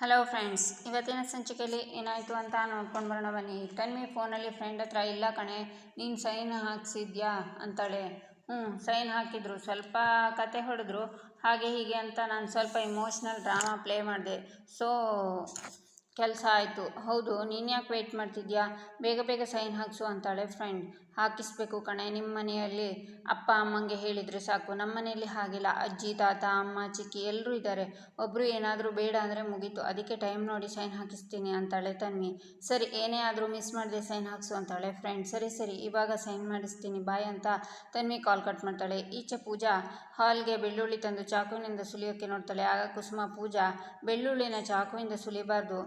Hello friends ಇವತ್ತಿನ ಸಂಚಿಕೆಯಲ್ಲಿ ಏನಾಯಿತು ಅಂತ ನೋಡ್ಕೊಂಡು ಬರೋಣ ಬನ್ನಿ. ತನ್ವಿ ಫೋನಲ್ಲಿ ಫ್ರೆಂಡ್ ಹತ್ರ, ಇಲ್ಲ ಕಣೆ, ನೀನು ಸೈನ್ ಹಾಕ್ಸಿದ್ಯಾ? ಅಂತಾಳೆ. ಹ್ಞೂ ಸೈನ್ ಹಾಕಿದ್ರು. ಸ್ವಲ್ಪ ಕತೆ ಹೊಡೆದ್ರು. ಹಾಗೆ ಹೀಗೆ ಅಂತ ನಾನು ಸ್ವಲ್ಪ ಇಮೋಷ್ನಲ್ ಡ್ರಾಮಾ ಪ್ಲೇ ಮಾಡಿದೆ. ಸೊ ಕೆಲಸ ಆಯಿತು. ಹೌದು, ನೀನು ಯಾಕೆ ವೆಯ್ಟ್ ಮಾಡ್ತಿದ್ಯಾ? ಬೇಗ ಬೇಗ ಸೈನ್ ಹಾಕಿಸು ಅಂತಾಳೆ ಫ್ರೆಂಡ್ ಹಾಕಿಸ್ಬೇಕು ಕಣೆ. ನಿಮ್ಮ ಮನೆಯಲ್ಲಿ ಅಪ್ಪ, ಅಮ್ಮಂಗೆ ಹೇಳಿದರೆ ಸಾಕು. ನಮ್ಮ ಮನೆಯಲ್ಲಿ ಹಾಗಿಲ್ಲ. ಅಜ್ಜಿ, ತಾತ, ಅಮ್ಮ, ಚಿಕ್ಕಿ ಎಲ್ಲರೂ ಇದ್ದಾರೆ ಒಬ್ಬರು ಏನಾದರೂ ಬೇಡ ಅಂದರೆ ಮುಗೀತು. ಅದಕ್ಕೆ ಟೈಮ್ ನೋಡಿ ಸೈನ್ ಹಾಕಿಸ್ತೀನಿ ಅಂತಾಳೆ ತನ್ವಿ. ಸರಿ, ಏನೇ ಆದರೂ ಮಿಸ್ ಮಾಡಿದೆ ಸೈನ್ ಹಾಕಿಸು ಅಂತಾಳೆ ಫ್ರೆಂಡ್ ಸರಿ ಸರಿ, ಇವಾಗ ಸೈನ್ ಮಾಡಿಸ್ತೀನಿ. ಬಾಯ್ ಅಂತ ತನ್ನಿ ಕಾಲ್ ಕಟ್ ಮಾಡ್ತಾಳೆ. ಈಚೆ ಪೂಜಾ ಹಾಲ್ಗೆ ಬೆಳ್ಳುಳ್ಳಿ ತಂದು ಚಾಕುವಿನಿಂದ ಸುಲಿಯೋಕ್ಕೆ ನೋಡ್ತಾಳೆ. ಆಗ ಕುಸುಮ, ಪೂಜಾ ಬೆಳ್ಳುಳ್ಳಿನ ಚಾಕುವಿಂದ ಸುಲಿಬಾರ್ದು.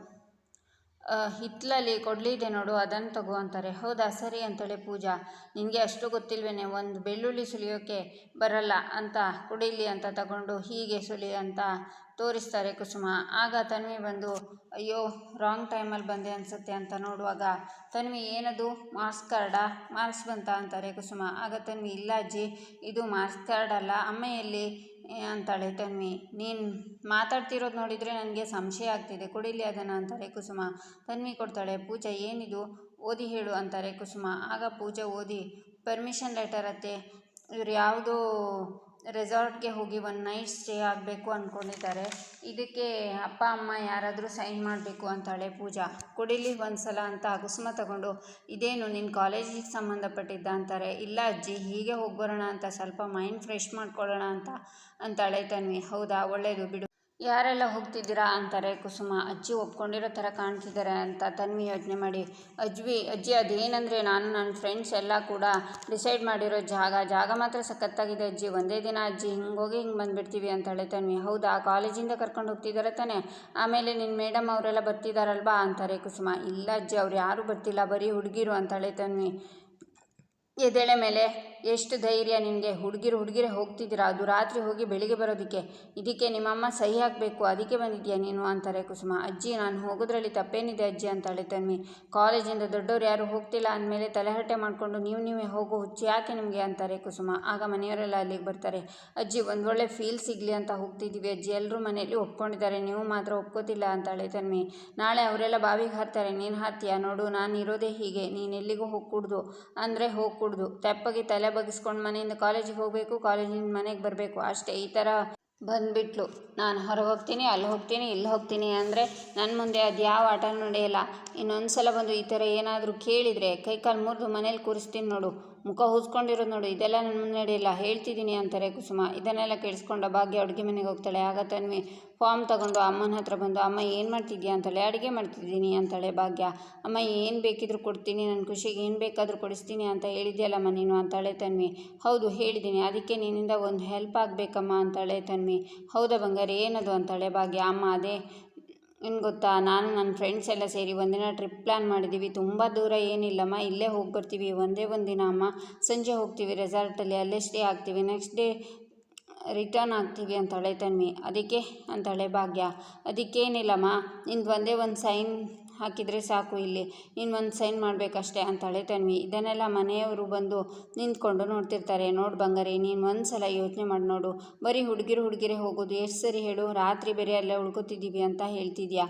ಹಿತ್ತಲಲ್ಲಿ ಕೊಡಲಿದೆ ನೋಡು ಅದನ್ನು ತಗೋ ಅಂತಾರೆ. ಹೌದಾ? ಸರಿ ಅಂತೇಳಿ ಪೂಜಾ. ನಿನಗೆ ಅಷ್ಟು ಗೊತ್ತಿಲ್ವೇನೆ, ಒಂದು ಬೆಳ್ಳುಳ್ಳಿ ಸುಲಿಯೋಕ್ಕೆ ಬರಲ್ಲ ಅಂತ, ಕುಡೀಲಿ ಅಂತ ತಗೊಂಡು ಹೀಗೆ ಸುಲಿ ಅಂತ ತೋರಿಸ್ತಾರೆ ಕುಸುಮ. ಆಗ ತನ್ವಿ ಬಂದು, ಅಯ್ಯೋ ರಾಂಗ್ ಟೈಮಲ್ಲಿ ಬಂದೆ ಅನಿಸುತ್ತೆ ಅಂತ ನೋಡುವಾಗ, ತನ್ವಿ, ಏನದು? ಮಾರ್ಕ್ಸ್ ಕಾರ್ಡಾ? ಮಾರ್ಕ್ಸ್ ಬಂತ? ಅಂತಾರೆ ಕುಸುಮ. ಆಗ ತನ್ವಿ, ಇಲ್ಲ ಅಜ್ಜಿ, ಇದು ಮಾರ್ಕ್ಸ್ ಕಾರ್ಡ್ ಅಲ್ಲ. ಅಮ್ಮೆಯಲ್ಲಿ ಅಂತಾಳೆ ತನ್ವಿ ನೀನು ಮಾತಾಡ್ತಿರೋದು ನೋಡಿದರೆ ನನಗೆ ಸಂಶಯ ಆಗ್ತಿದೆ. ಕೊಡಿಲಿ ಅದನ್ನು ಅಂತಾರೆ ಕುಸುಮ. ತನ್ವಿ ಕೊಡ್ತಾಳೆ, ಪೂಜಾ ಏನಿದು? ಓದಿ ಹೇಳು ಅಂತಾರೆ ಕುಸುಮ. ಆಗ ಪೂಜೆ ಓದಿ ಪರ್ಮಿಷನ್ ಲೆಟರ್ ಅತ್ತೆ. ಇವ್ರು ಯಾವುದೋ ರೆಸಾರ್ಟ್ಗೆ ಹೋಗಿ ಒನ್ ನೈಟ್ ಸ್ಟೇ ಆಗಬೇಕು ಅಂದ್ಕೊಂಡಿದ್ದಾರೆ ಇದಕ್ಕೆ ಅಪ್ಪ, ಅಮ್ಮ ಯಾರಾದರೂ ಸೈನ್ ಮಾಡಬೇಕು ಅಂತಾಳೆ ಪೂಜಾ. ಕೊಡಿಲಿ ಒಂದು ಸಲ ಅಂತ ಕುಸುಮ ತಗೊಂಡು, ಇದೇನು ನಿನ್ನ ಕಾಲೇಜಿಗೆ ಸಂಬಂಧಪಟ್ಟಿದ್ದ? ಅಂತಾರೆ. ಇಲ್ಲ ಅಜ್ಜಿ, ಹೀಗೆ ಹೋಗಿ ಬರೋಣ ಅಂತ ಸ್ವಲ್ಪ ಮೈಂಡ್ ಫ್ರೆಶ್ ಮಾಡ್ಕೊಳ್ಳೋಣ ಅಂತ, ಅಂತಾಳೆ ತನ್ವಿ. ಹೌದಾ ಒಳ್ಳೆಯದು ಬಿಡು. ಯಾರೆಲ್ಲ ಹೋಗ್ತಿದ್ದೀರಾ ಅಂತಾರೆ, ಕುಸುಮ, ಅಜ್ಜಿ ಒಪ್ಕೊಂಡಿರೋ ಥರ ಕಾಣ್ತಿದ್ದಾರೆ ಅಂತ ತನ್ವಿ ಯೋಚನೆ ಮಾಡಿ. ಅಜ್ವಿ, ಅಜ್ಜಿ ಅದೇನಂದರೆ ನಾನು ನನ್ನ ಫ್ರೆಂಡ್ಸ್ ಎಲ್ಲ ಕೂಡ ಡಿಸೈಡ್ ಮಾಡಿರೋ ಜಾಗ. ಜಾಗ ಮಾತ್ರ ಸಖತ್ತಾಗಿದೆ ಅಜ್ಜಿ. ಒಂದೇ ದಿನ ಅಜ್ಜಿ ಹಿಂಗೆ ಹೋಗಿ ಹಿಂಗೆ ಬಂದುಬಿಡ್ತೀವಿ ಅಂತಾಳೆ ತನ್ವಿ. ಹೌದಾ, ಕಾಲೇಜಿಂದ ಕರ್ಕೊಂಡು ಹೋಗ್ತಿದ್ದಾರೆ ತಾನೆ? ಆಮೇಲೆ ನಿನ್ನ ಮೇಡಮ್ ಅವರೆಲ್ಲ ಬರ್ತಿದ್ದಾರಲ್ವಾ ಅಂತಾರೆ ಕುಸುಮ. ಇಲ್ಲ ಅಜ್ಜಿ, ಅವ್ರು ಯಾರೂ ಬರ್ತಿಲ್ಲ, ಬರೀ ಹುಡುಗಿರು ಅಂತಾಳೆ ತನ್ವಿ. ಎದೆಳೆ ಮೇಲೆ, ಎಷ್ಟು ಧೈರ್ಯ ನಿನಗೆ? ಹುಡುಗಿರು ಹುಡುಗಿರೇ ಹೋಗ್ತಿದ್ದೀರಾ? ಅದು ರಾತ್ರಿ ಹೋಗಿ ಬೆಳಿಗ್ಗೆ ಬರೋದಕ್ಕೆ. ಇದಕ್ಕೆ ನಿಮ್ಮಮ್ಮ ಸಹಿ ಹಾಕಬೇಕು. ಅದಕ್ಕೆ ಬಂದಿದ್ಯಾ ನೀನು? ಅಂತಾರೆ ಕುಸುಮ. ಅಜ್ಜಿ, ನಾನು ಹೋಗೋದ್ರಲ್ಲಿ ತಪ್ಪೇನಿದೆ ಅಜ್ಜಿ? ಅಂತಾಳೆ ತನ್ವಿ. ಕಾಲೇಜಿಂದ ದೊಡ್ಡವ್ರು ಯಾರು ಹೋಗ್ತಿಲ್ಲ ಅಂದಮೇಲೆ ತಲೆಹರಟೆ ಮಾಡಿಕೊಂಡು ನೀವು ನೀವೇ ಹೋಗೋ, ಹುಚ್ಚು ಯಾಕೆ ನಿಮಗೆ? ಅಂತಾರೆ ಕುಸುಮ. ಆಗ ಮನೆಯವರೆಲ್ಲ ಅಲ್ಲಿಗೆ ಬರ್ತಾರೆ. ಅಜ್ಜಿ ಒಂದು ಒಳ್ಳೆ ಫೀಲ್ ಸಿಗಲಿ ಅಂತ ಹೋಗ್ತಿದ್ದೀವಿ ಅಜ್ಜಿ. ಎಲ್ಲರೂ ಮನೆಯಲ್ಲಿ ಒಪ್ಕೊಂಡಿದ್ದಾರೆ. ನೀವು ಮಾತ್ರ ಒಪ್ಕೋತಿಲ್ಲ, ಅಂತಾಳೆ ತನ್ವಿ. ನಾಳೆ ಅವರೆಲ್ಲ ಬಾವಿಗೆ ಹಾರ್ತಾರೆ. ನೀನು ಹಾರ್ತೀಯಾ? ನೋಡು, ನಾನು ಇರೋದೇ ಹೀಗೆ. ನೀನು ಎಲ್ಲಿಗೂ ಹೋಗಿ ಕುಡ್ದು ಅಂದರೆ ಹೋಗಿ ಕುಡ್ದು. ತೆಪ್ಪಗೆ ತಲೆ ಬಗ್ಗಿಸ್ಕೊಂಡು ಮನೆಯಿಂದ ಕಾಲೇಜಿಗೆ ಹೋಗಬೇಕು ಕಾಲೇಜಿಂದ ಮನೆಗೆ ಬರಬೇಕು. ಅಷ್ಟೇ ಈ ಥರ ಬಂದುಬಿಟ್ಲು. ನಾನು ಹೊರಗೆ ಹೋಗ್ತೀನಿ, ಅಲ್ಲಿ ಹೋಗ್ತೀನಿ, ಇಲ್ಲಿ ಹೋಗ್ತೀನಿ ಅಂದರೆ ನನ್ನ ಮುಂದೆ ಅದು ಯಾವ ಆಟ ನಡೆಯಲ್ಲ. ಇನ್ನೊಂದು ಸಲ ಬಂದು ಈ ಥರ ಏನಾದರೂ ಕೇಳಿದರೆ ಕೈ ಕಾಲು ಮುರಿದು ಮನೇಲಿ ಕೂರಿಸ್ತೀನಿ ನೋಡು. ಮುಖ ಹೂಸ್ಕೊಂಡಿರೋದು ನೋಡು, ಇದೆಲ್ಲ ನನ್ನ ಮುಂದೆ ನಡೆಯಲ್ಲ. ಹೇಳ್ತಿದ್ದೀನಿ ಅಂತಾರೆ ಕುಸುಮ. ಇದನ್ನೆಲ್ಲ ಕೇಳಿಸ್ಕೊಂಡ ಭಾಗ್ಯ ಅಡುಗೆ ಮನೆಗೆ ಹೋಗ್ತಾಳೆ. ಆಗ ತನ್ವಿ ಫಾರ್ಮ್ ತಗೊಂಡು, ಅಮ್ಮನ ಹತ್ರ ಬಂದು, ಅಮ್ಮ ಏನು ಮಾಡ್ತಿದ್ಯಾ? ಅಂತಾಳೆ. ಅಡುಗೆ ಮಾಡ್ತಿದ್ದೀನಿ ಅಂತಾಳೆ ಭಾಗ್ಯ. ಅಮ್ಮ ಏನು ಬೇಕಿದ್ರೂ ಕೊಡ್ತೀನಿ ನನ್ನ ಖುಷಿಗೆ ಏನು ಬೇಕಾದರೂ ಕೊಡಿಸ್ತೀನಿ ಅಂತ ಹೇಳಿದ್ಯಲ್ಲಮ್ಮ ನೀನು? ಅಂತಾಳೆ ತನ್ವಿ. ಹೌದು ಹೇಳಿದ್ದೀನಿ ಅದಕ್ಕೆ ನಿನ್ನಿಂದ ಒಂದು ಹೆಲ್ಪ್ ಆಗಬೇಕಮ್ಮ ಅಂತಾಳೆ ತನ್ವಿ. ಹೌದಾ ಬಂಗಾರಿ? ಏನದು ಅಂತಾಳೆ ಭಾಗ್ಯ? ಅಮ್ಮ, ಅದೇ. ಏನು ಗೊತ್ತಾ? ನಾನು ನನ್ನ ಫ್ರೆಂಡ್ಸ್ ಎಲ್ಲ ಸೇರಿ ಒಂದಿನ ಟ್ರಿಪ್ ಪ್ಲ್ಯಾನ್ ಮಾಡಿದ್ದೀವಿ ತುಂಬ ದೂರ ಏನಿಲ್ಲಮ್ಮ. ಇಲ್ಲೇ ಹೋಗಿ ಬರ್ತೀವಿ ಒಂದೇ ಒಂದು ಅಮ್ಮ. ಸಂಜೆ ಹೋಗ್ತೀವಿ ರೆಸಾರ್ಟಲ್ಲಿ ಅಲ್ಲೇ. ಸ್ಟೇ ಆಗ್ತೀವಿ. ನೆಕ್ಸ್ಟ್ ಡೇ ರಿಟರ್ನ್ ಆಗ್ತೀವಿ ಅಂತಾಳೆ ತನ್ವಿ ಅದಕ್ಕೆ ಅಂತಾಳೆ ಭಾಗ್ಯ. ಅದಕ್ಕೇನಿಲ್ಲಮ್ಮ. ನಿಂದು ಒಂದೇ ಒಂದು ಸೈನ್ ಹಾಕಿದರೆ ಸಾಕು ಇಲ್ಲಿ. ನೀನು ಒಂದು ಸೈನ್ ಮಾಡಬೇಕಷ್ಟೇ ಅಂತಾಳೆ ತನ್ವಿ ಇದನ್ನೆಲ್ಲ ಮನೆಯವರು ಬಂದು ನಿಂತ್ಕೊಂಡು ನೋಡ್ತಿರ್ತಾರೆ. ನೋಡು ಬಂಗಾರಿ, ನೀನು ಒಂದು ಸಲ ಯೋಚನೆ ಮಾಡಿ ನೋಡು. ಬರೀ ಹುಡುಗಿರು ಹುಡುಗಿರೇ ಹೋಗೋದು. ಎಷ್ಟು ಸರಿ ಹೇಳು, ರಾತ್ರಿ ಬೇರೆ ಅಲ್ಲೇ ಉಳ್ಕೊತಿದ್ದೀವಿ ಅಂತ ಹೇಳ್ತಿದ್ಯಾ?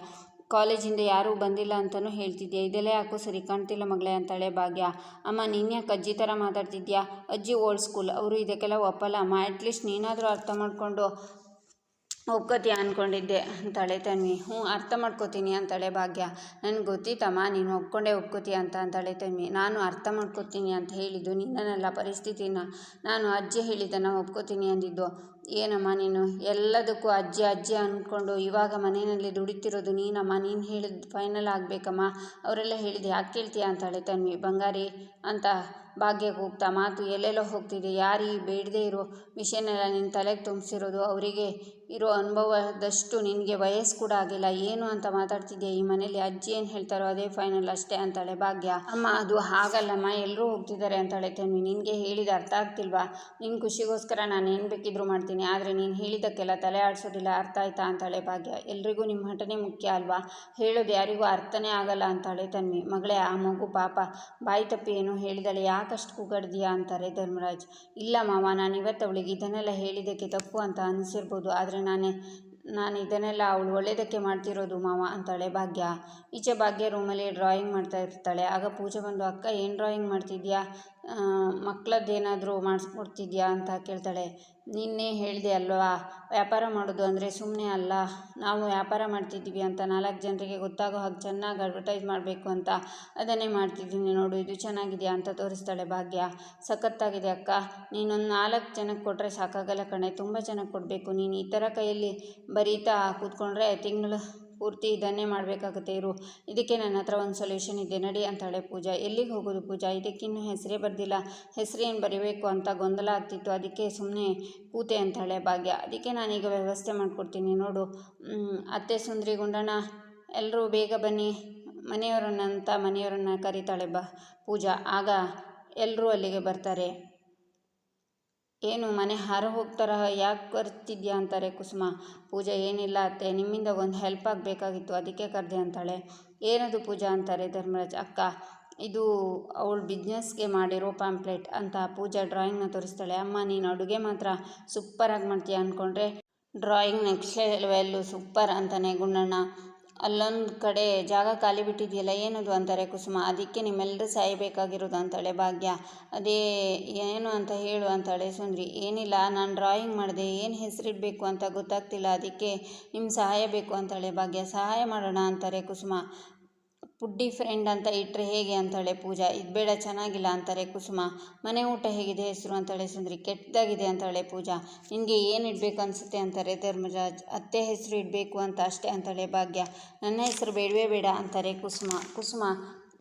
ಕಾಲೇಜಿಂದ ಯಾರೂ ಬಂದಿಲ್ಲ ಅಂತಲೂ ಹೇಳ್ತಿದ್ಯಾ? ಇದೆಲ್ಲ ಯಾಕೋ ಸರಿ ಕಾಣ್ತಿಲ್ಲ ಮಗಳೇ ಅಂತಾಳೆ ಭಾಗ್ಯ. ಅಮ್ಮ, ನೀನು ಯಾಕೆ ಅಜ್ಜಿ ಥರ ಮಾತಾಡ್ತಿದ್ಯಾ? ಅಜ್ಜಿ ಓಲ್ಡ್ ಸ್ಕೂಲ್ ಅವರು ಇದಕ್ಕೆಲ್ಲ ಒಪ್ಪಲ್ಲ. ಅಮ್ಮ ಅಟ್ಲೀಸ್ಟ್ ನೀನಾದರೂ ಅರ್ಥ ಮಾಡಿಕೊಂಡು ಒಪ್ಕೋತೀಯ ಅಂದ್ಕೊಂಡಿದ್ದೆ ಅಂತಾಳೆ ತನ್ವಿ. ಹ್ಞೂ, ಅರ್ಥ ಮಾಡ್ಕೋತೀನಿ ಅಂತಾಳೆ ಭಾಗ್ಯ. ನನಗೆ ಗೊತ್ತಿತ್ತಮ್ಮ, ನೀನು ಒಪ್ಕೊಂಡೇ ಒಪ್ಕೋತೀಯ ಅಂತ ಅಂತಾಳೆ ತನ್ವಿ. ನಾನು ಅರ್ಥ ಮಾಡ್ಕೋತೀನಿ ಅಂತ ಹೇಳಿದ್ದು ನಿನ್ನನ್ನೆಲ್ಲ ಪರಿಸ್ಥಿತಿನ. ನಾನು ಅಜ್ಜಿ ಹೇಳಿದ್ದನ್ನು ಒಪ್ಕೋತೀನಿ ಅಂದಿದ್ದು. ಏನಮ್ಮ ನೀನು? ಎಲ್ಲದಕ್ಕೂ ಅಜ್ಜಿ ಅಜ್ಜಿ ಅಂದ್ಕೊಂಡು ಇವಾಗ ಮನೆಯಲ್ಲಿ ದುಡಿತಿರೋದು ನೀನಮ್ಮ. ನೀನು ಹೇಳಿದ್ದು ಫೈನಲ್ ಆಗಬೇಕಮ್ಮ. ಅವರೆಲ್ಲ ಹೇಳಿದ್ದು ಯಾಕೆ ಕೇಳ್ತೀಯ ಅಂತಾಳೆ ತನ್ವಿ. ಬಂಗಾರಿ, ಅಂತ ಭಾಗ್ಯಕ್ಕೆ ಹೋಗ್ತಾ ಮಾತು ಎಲ್ಲೆಲ್ಲೋ ಹೋಗ್ತಿದೆ. ಯಾರು ಈ ಬೇಡದೇ ಇರೋ ವಿಷಯನೆಲ್ಲ ನಿನ್ನ ತಲೆಗೆ ತುಂಬಿಸಿರೋದು? ಅವರಿಗೆ ಇರೋ ಅನುಭವದಷ್ಟು ನಿನಗೆ ವಯಸ್ಸು ಕೂಡ ಆಗಿಲ್ಲ. ಏನು ಅಂತ ಮಾತಾಡ್ತಿದ್ದೆ ಈ ಮನೇಲಿ ಅಜ್ಜಿ ಏನು ಹೇಳ್ತಾರೋ ಅದೇ ಫೈನಲ್ ಅಷ್ಟೇ ಅಂತಾಳೆ ಭಾಗ್ಯ. ಅಮ್ಮ, ಅದು ಹಾಗಲ್ಲಮ್ಮ. ಎಲ್ಲರೂ ಹೋಗ್ತಿದ್ದಾರೆ ಅಂತಾಳೆ ತನ್ವಿ. ನಿನಗೆ ಹೇಳಿದ ಅರ್ಥ ಆಗ್ತಿಲ್ವಾ? ನಿನ್ನ ಖುಷಿಗೋಸ್ಕರ ನಾನು ಏನು ಬೇಕಿದ್ರೂ ಮಾಡ್ತೀನಿ. ಆದರೆ ನೀನು ಹೇಳಿದ್ದಕ್ಕೆಲ್ಲ ತಲೆ ಆಡಿಸೋದಿಲ್ಲ, ಅರ್ಥ ಆಯ್ತಾ? ಅಂತಾಳೆ ಭಾಗ್ಯ. ಎಲ್ರಿಗೂ ನಿಮ್ಮ ಹಠನೆ ಮುಖ್ಯ ಅಲ್ವಾ? ಹೇಳೋದು ಯಾರಿಗೂ ಅರ್ಥನೇ ಆಗಲ್ಲ, ಅಂತಾಳೆ ತನ್ವಿ. ಮಗಳೇ, ಆ ಮಗು ಪಾಪ. ಬಾಯಿ ತಪ್ಪಿ ಏನು ಹೇಳಿದಳೆ. ಯಾಕಷ್ಟು ಕೂಗಾಡ್ದೀಯಾ? ಅಂತಾರೆ ಧರ್ಮರಾಜ್. ಇಲ್ಲ ಮಾವ, ನಾನು ಇವತ್ತು ಅವಳಿಗೆ ಇದನ್ನೆಲ್ಲ ಹೇಳಿದ್ದಕ್ಕೆ ತಪ್ಪು ಅಂತ ಅನಿಸಿರ್ಬೋದು. ಆದರೆ ನಾನೇ, ನಾನು ಇದನ್ನೆಲ್ಲ ಅವಳು ಒಳ್ಳೆಯದಕ್ಕೆ ಮಾಡ್ತಿರೋದು ಮಾವ, ಅಂತಾಳೆ ಭಾಗ್ಯ. ಈಚೆ ಭಾಗ್ಯ ರೂಮಲ್ಲಿ ಡ್ರಾಯಿಂಗ್ ಮಾಡ್ತಾ ಇರ್ತಾಳೆ. ಆಗ ಪೂಜೆ ಬಂದು, ಅಕ್ಕ, ಏನು ಡ್ರಾಯಿಂಗ್ ಮಾಡ್ತಿದ್ಯಾ? ಮಕ್ಕಳದ್ದೇನಾದರೂ ಮಾಡಿಸ್ಕೊಡ್ತಿದ್ಯಾ ಅಂತ ಕೇಳ್ತಾಳೆ. ನಿನ್ನೆ ಹೇಳಿದೆ ಅಲ್ವಾ, ವ್ಯಾಪಾರ ಮಾಡೋದು ಅಂದರೆ ಸುಮ್ಮನೆ ಅಲ್ಲ, ನಾವು ವ್ಯಾಪಾರ ಮಾಡ್ತಿದ್ದೀವಿ ಅಂತ ನಾಲ್ಕು ಜನರಿಗೆ ಗೊತ್ತಾಗೋ ಹಾಗೆ ಚೆನ್ನಾಗಿ ಅಡ್ವರ್ಟೈಸ್ ಮಾಡಬೇಕು ಅಂತ ಅದನ್ನೇ ಮಾಡ್ತಿದ್ದೀನಿ ನೋಡು, ಇದು ಚೆನ್ನಾಗಿದೆಯಾ ಅಂತ ತೋರಿಸ್ತಾಳೆ ಭಾಗ್ಯ. ಸಖತ್ತಾಗಿದೆ ಅಕ್ಕ, ನೀನೊಂದು ನಾಲ್ಕು ಜನಕ್ಕೆ ಕೊಟ್ಟರೆ ಸಾಕಾಗಲ್ಲ ಕಣೆ, ತುಂಬ ಜನಕ್ಕೆ ಕೊಡಬೇಕು. ನೀನು ಈ ಥರ ಕೈಯಲ್ಲಿ ಬರೀತಾ ಕೂತ್ಕೊಂಡ್ರೆ ತಿಂಗಳು ಪೂರ್ತಿ ಇದನ್ನೇ ಮಾಡಬೇಕಾಗುತ್ತೆ, ಇರು. ಇದಕ್ಕೆ ನನ್ನ ಹತ್ರ ಒಂದು ಸೊಲ್ಯೂಷನ್ ಇದೆ, ನಡಿ ಅಂತಾಳೆ ಪೂಜಾ. ಎಲ್ಲಿಗೆ ಹೋಗೋದು ಪೂಜಾ? ಇದಕ್ಕಿನ್ನೂ ಹೆಸರೇ ಬರ್ದಿಲ್ಲ. ಹೆಸರೇನು ಬರೀಬೇಕು ಅಂತ ಗೊಂದಲ ಆಗ್ತಿತ್ತು. ಅದಕ್ಕೆ ಸುಮ್ಮನೆ ಕೂತೆ ಅಂತಾಳೆ ಭಾಗ್ಯ. ಅದಕ್ಕೆ ನಾನೀಗ ವ್ಯವಸ್ಥೆ ಮಾಡಿಕೊಡ್ತೀನಿ, ನೋಡು. ಅತ್ತೆ ಸುಂದರಿ ಗುಂಡಣ್ಣ ಎಲ್ಲರೂ ಬೇಗ ಬನ್ನಿ. ಮನೆಯವರನ್ನಂತ ಮನೆಯವರನ್ನ ಕರೀತಾಳೆ ಬ ಪೂಜಾ. ಆಗ ಎಲ್ಲರೂ ಅಲ್ಲಿಗೆ ಬರ್ತಾರೆ. ಏನು ಮನೆ ಹಾರ ಹೋಗ್ತಾರ? ಯಾಕೆ ಬರ್ತಿದ್ಯಾ ಅಂತಾರೆ ಕುಸುಮ. ಪೂಜಾ, ಏನಿಲ್ಲ ಅತ್ತೆ, ನಿಮ್ಮಿಂದ ಒಂದು ಹೆಲ್ಪ್ ಆಗಬೇಕಾಗಿತ್ತು, ಅದಕ್ಕೆ ಕರೆದೆ ಅಂತಾಳೆ. ಏನದು ಪೂಜಾ ಅಂತಾರೆ ಧರ್ಮರಾಜ್. ಅಕ್ಕ, ಇದು ಅವಳು ಬಿಸ್ನೆಸ್ಗೆ ಮಾಡಿರೋ ಪ್ಯಾಂಪ್ಲೆಟ್ ಅಂತ ಪೂಜಾ ಡ್ರಾಯಿಂಗ್ನ ತೋರಿಸ್ತಾಳೆ. ಅಮ್ಮ, ನೀನು ಅಡುಗೆ ಮಾತ್ರ ಸೂಪರಾಗಿ ಮಾಡ್ತೀಯ ಅಂದ್ಕೊಂಡ್ರೆ ಡ್ರಾಯಿಂಗ್ ನೆಕ್ಸ್ಟ್ ಲೆವೆಲ್ಲು ಸೂಪರ್ ಅಂತಾನೆ ಗುಂಡಣ್ಣ ಅಲ್ಲೊಂದು ಕಡೆ ಜಾಗ ಖಾಲಿ ಬಿಟ್ಟಿದೆಯಲ್ಲ, ಏನದು ಅಂತಾರೆ ಕುಸುಮ? ಅದಕ್ಕೆ ನಿಮ್ಮೆಲ್ಲರೂ ಸಾಯಬೇಕಾಗಿರೋದು ಅಂತಾಳೆ ಭಾಗ್ಯ. ಅದೇ ಏನು ಅಂತ ಹೇಳು ಅಂತಾಳೆ ಸುಂದ್ರಿ. ಏನಿಲ್ಲ, ನಾನು ಡ್ರಾಯಿಂಗ್ ಮಾಡಿದೆ, ಏನು ಹೆಸರಿಡಬೇಕು ಅಂತ ಗೊತ್ತಾಗ್ತಿಲ್ಲ, ಅದಕ್ಕೆ ನಿಮ್ಮ ಸಹಾಯ ಬೇಕು ಅಂತಾಳೆ ಭಾಗ್ಯ. ಸಹಾಯ ಮಾಡೋಣ ಅಂತಾರೆ ಕುಸುಮ. ಪುಡ್ಡಿ ಫ್ರೆಂಡ್ ಅಂತ ಇಟ್ಟರೆ ಹೇಗೆ ಅಂತಾಳೆ ಪೂಜಾ, ಇದು ಬೇಡ ಚೆನ್ನಾಗಿಲ್ಲ ಅಂತಾರೆ ಕುಸುಮ. ಮನೆ ಊಟ ಹೇಗಿದೆ ಹೆಸರು ಅಂತಾಳೆ ಸುಂದರಿ, ಕೆಟ್ಟದಾಗಿದೆ ಅಂತಾಳೆ ಪೂಜಾ. ನಿನಗೆ ಏನು ಇಡಬೇಕು ಅನಿಸುತ್ತೆ ಅಂತಾರೆ ಧರ್ಮರಾಜ್. ಅತ್ತೆ ಹೆಸರು ಇಡಬೇಕು ಅಂತ ಅಷ್ಟೇ ಅಂತಾಳೆ ಭಾಗ್ಯ. ನನ್ನ ಹೆಸರು ಬೇಡವೇ ಬೇಡ ಅಂತಾರೆ ಕುಸುಮ. ಕುಸುಮ,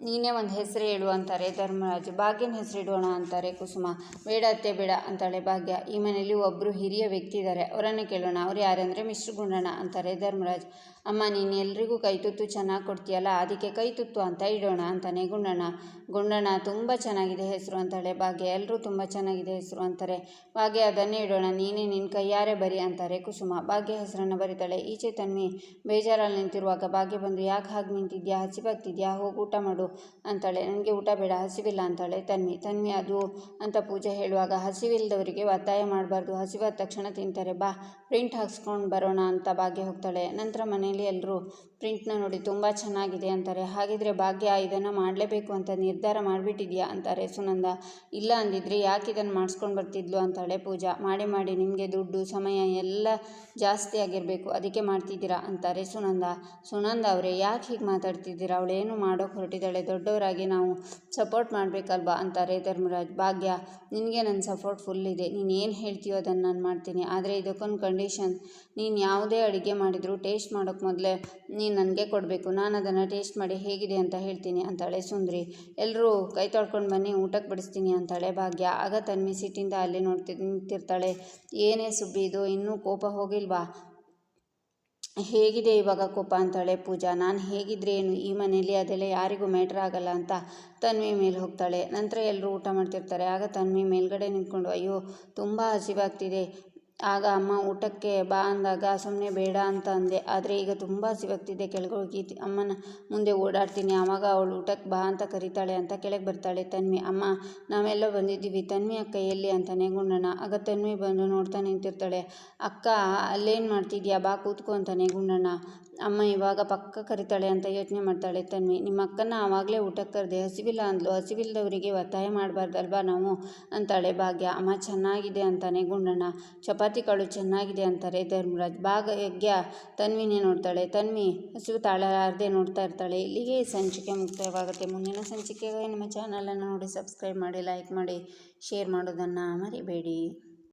ನೀನೇ ಒಂದು ಹೆಸರು ಹೇಳು ಅಂತಾರೆ ಧರ್ಮರಾಜ್. ಭಾಗ್ಯನ ಹೆಸರು ಇಡೋಣ ಅಂತಾರೆ ಕುಸುಮ. ಬೇಡ ಅತ್ತೆ, ಬೇಡ ಅಂತಾಳೆ ಭಾಗ್ಯ. ಈ ಮನೆಯಲ್ಲಿ ಒಬ್ಬರು ಹಿರಿಯ ವ್ಯಕ್ತಿ ಇದ್ದಾರೆ ಅವರನ್ನು ಕೇಳೋಣ. ಅವ್ರು ಯಾರಂದರೆ ಮಿಶ್ರ ಗುಂಡಣ್ಣ ಅಂತಾರೆ ಧರ್ಮರಾಜ್. ಅಮ್ಮ, ನೀನು ಎಲ್ರಿಗೂ ಕೈ ತುತ್ತು ಚೆನ್ನಾಗಿ ಕೊಡ್ತೀಯಲ್ಲ? ಅದಕ್ಕೆ ಕೈ ತುತ್ತು ಅಂತ ಇಡೋಣ ಅಂತಾನೆ ಗುಂಡಣ್ಣ. ಗುಂಡಣ್ಣ, ತುಂಬ ಚೆನ್ನಾಗಿದೆ ಹೆಸರು ಅಂತಾಳೆ. ಭಾಗ್ಯ ಎಲ್ಲರೂ ತುಂಬ ಚೆನ್ನಾಗಿದೆ ಹೆಸರು ಅಂತಾರೆ. ಭಾಗ್ಯ, ಅದನ್ನೇ ಇಡೋಣ. ನೀನೇ ನಿನ್ನ ಕೈಯಾರೆ ಬರಿ ಅಂತಾರೆ ಕುಸುಮ. ಭಾಗ್ಯ ಹೆಸರನ್ನು ಬರೀತಾಳೆ. ಈಚೆ ತನ್ವಿ, ಬೇಜಾರಲ್ಲಿ ನಿಂತಿರುವಾಗ, ಭಾಗ್ಯ ಬಂದು, ಯಾಕೆ ಹಾಗೆ ನಿಂತಿದ್ಯಾ? ಹಸಿವಾಗ್ತಿದ್ಯಾ ಹೋಗಿ ಊಟ ಮಾಡು ಅಂತಾಳೆ. ನನಗೆ ಊಟ ಬೇಡ, ಹಸಿವಿಲ್ಲ ಅಂತಾಳೆ ತನ್ವಿ. ತನ್ವಿ, ಅದು ಅಂತ ಪೂಜೆ ಹೇಳುವಾಗ ಹಸಿವಿಲ್ಲದವರಿಗೆ ಒತ್ತಾಯ ಮಾಡಬಾರ್ದು. ಹಸಿವಾದ ತಕ್ಷಣ ತಿಂತಾರೆ. ಬಾ, ಪ್ರಿಂಟ್ ಹಾಕ್ಸ್ಕೊಂಡು ಬರೋಣ ಅಂತ ಭಾಗ್ಯ ಹೋಗ್ತಾಳೆ. ನಂತರ ಮನೆಯಲ್ಲಿ ಎಲ್ಲರೂ ಪ್ರಿಂಟ್ನ ನೋಡಿ ತುಂಬ ಚೆನ್ನಾಗಿದೆ ಅಂತಾರೆ. ಹಾಗಿದ್ರೆ ಭಾಗ್ಯ ಇದನ್ನು ಮಾಡಲೇಬೇಕು ಅಂತ ನಿರ್ಧಾರ ಮಾಡಿಬಿಟ್ಟಿದ್ಯಾ ಅಂತಾರೆ ಸುನಂದ. ಇಲ್ಲ ಅಂದಿದ್ರೆ ಯಾಕೆ ಇದನ್ನು ಮಾಡಿಸ್ಕೊಂಡು ಬರ್ತಿದ್ಲು ಅಂತಾಳೆ ಪೂಜಾ. ಮಾಡಿ ಮಾಡಿ ನಿಮಗೆ ದುಡ್ಡು, ಸಮಯ ಎಲ್ಲ ಜಾಸ್ತಿ ಆಗಿರಬೇಕು, ಅದಕ್ಕೆ ಮಾಡ್ತಿದ್ದೀರಾ ಅಂತಾರೆ ಸುನಂದ. ಸುನಂದ ಅವರೇ, ಯಾಕೆ ಹೀಗೆ ಮಾತಾಡ್ತಿದ್ದೀರಾ? ಅವಳೇನು ಮಾಡೋಕೆ ಹೊರಟಿದ್ದಾಳೆ? ದೊಡ್ಡವರಾಗಿ ನಾವು ಸಪೋರ್ಟ್ ಮಾಡಬೇಕಲ್ವಾ ಅಂತಾರೆ ಧರ್ಮರಾಜ್. ಭಾಗ್ಯ, ನಿನಗೆ ನನ್ನ ಸಪೋರ್ಟ್ ಫುಲ್ ಇದೆ. ನೀನು ಏನು ಹೇಳ್ತೀಯೋ ಅದನ್ನು ನಾನು ಮಾಡ್ತೀನಿ. ಆದರೆ ಇದಕ್ಕೊಂದು ಕಂಡೀಷನ್ ನೀನು ಯಾವುದೇ ಅಡುಗೆ ಮಾಡಿದರೂ ಟೇಸ್ಟ್ ಮಾಡೋಕ್ಕೆ ಮೊದಲೇ ನೀನು ನನಗೆ ಕೊಡಬೇಕು. ನಾನು ಅದನ್ನು ಟೇಸ್ಟ್ ಮಾಡಿ ಹೇಗಿದೆ ಅಂತ ಹೇಳ್ತೀನಿ ಅಂತಾಳೆ ಸುಂದ್ರಿ. ಎಲ್ಲರೂ ಕೈ ತೊಳ್ಕೊಂಡು ಬನ್ನಿ ಊಟಕ್ಕೆ ಬಡಿಸ್ತೀನಿ ಅಂತಾಳೆ ಭಾಗ್ಯ. ಆಗ ತನ್ವಿ ಸಿಟ್ಟಿಂದ ಅಲ್ಲಿ ನೋಡ್ತಿ, ನಿಂತಿರ್ತಾಳೆ. ಏನೇ ಸುಬ್ಬಿ ಇದು, ಇನ್ನೂ ಕೋಪ ಹೋಗಿಲ್ವಾ? ಹೇಗಿದೆ ಇವಾಗ ಕೋಪ ಅಂತಾಳೆ ಪೂಜಾ. ನಾನು ಹೇಗಿದ್ರೆ ಏನು? ಈ ಮನೆಯಲ್ಲಿ ಅದೆಲ್ಲ ಯಾರಿಗೂ ಮ್ಯಾಟ್ರ್ ಆಗಲ್ಲ ಅಂತ ತನ್ವಿ ಮೇಲೆ ಹೋಗ್ತಾಳೆ. ನಂತರ ಎಲ್ಲರೂ ಊಟ ಮಾಡ್ತಿರ್ತಾರೆ. ಆಗ ತನ್ವಿ ಮೇಲ್ಗಡೆ ನಿಂತ್ಕೊಂಡು, ಅಯ್ಯೋ, ತುಂಬ ಹಸಿವಾಗ್ತಿದೆ. ಆಗ ಅಮ್ಮ ಊಟಕ್ಕೆ ಬಾ ಅಂದಾಗ ಸುಮ್ಮನೆ ಬೇಡ ಅಂತ ಅಂದೆ. ಆದರೆ ಈಗ ತುಂಬ ಹಸಿವಾಗ್ತಿದೆ ಕೆಳಗೆ ಹೋಗಿ ಅಮ್ಮನ ಮುಂದೆ ಓಡಾಡ್ತೀನಿ. ಆವಾಗ ಅವಳು ಊಟಕ್ಕೆ ಬಾ ಅಂತ ಕರೀತಾಳೆ ಅಂತ ಕೆಳಗೆ ಬರ್ತಾಳೆ ತನ್ವಿ. ಅಮ್ಮ, ನಾವೆಲ್ಲ ಬಂದಿದ್ದೀವಿ. ತನ್ವಿ ಅಕ್ಕ ಎಲ್ಲಿ ಅಂತಾನೆ ಗುಂಡಣ್ಣ ಆಗ ತನ್ವಿ ಬಂದು ನೋಡ್ತಾ ನಿಂತಿರ್ತಾಳೆ. ಅಕ್ಕ, ಅಲ್ಲೇನು ಮಾಡ್ತಿದ್ಯಾ? ಬಾ ಕೂತ್ಕೊ ಅಂತಾನೆ ಗುಂಡಣ್ಣ ಅಮ್ಮ ಇವಾಗ ಪಕ್ಕ ಕರಿತಾಳೆ ಅಂತ ಯೋಚನೆ ಮಾಡ್ತಾಳೆ, ತನ್ವಿ ನಿಮ್ಮ ಅಕ್ಕನ ಆವಾಗಲೇ ಊಟಕ್ಕೆ ಕರೆದೆ, ಹಸಿವಿಲ್ಲ ಅಂದ್ಲು, ಹಸಿವಿಲ್ಲದವರಿಗೆ ಒತ್ತಾಯ ಮಾಡಬಾರ್ದಲ್ವಾ ನಾವು? ಅಂತಾಳೆ ಭಾಗ್ಯ. ಅಮ್ಮ ಚೆನ್ನಾಗಿದೆ ಅಂತಾನೆ ಗುಂಡಣ್ಣ, ಚಪಾತಿ ಕಾಳು ಚೆನ್ನಾಗಿದೆ ಅಂತಾರೆ ಧರ್ಮರಾಜ್. ಭಾಗ್ಯ ತನ್ವಿನೇ ನೋಡ್ತಾಳೆ. ತನ್ವಿ, ಹಸಿವು ತಾಳಲಾರದೆ ನೋಡ್ತಾ ಇರ್ತಾಳೆ. ಇಲ್ಲಿಗೆ ಸಂಚಿಕೆ ಮುಕ್ತಾಯವಾಗುತ್ತೆ ಮುಂದಿನ ಸಂಚಿಕೆಗೆ ನಮ್ಮ ಚಾನಲನ್ನು ನೋಡಿ ಸಬ್ಸ್ಕ್ರೈಬ್ ಮಾಡಿ ಲೈಕ್ ಮಾಡಿ ಶೇರ್ ಮಾಡೋದನ್ನು ಮರಿಬೇಡಿ.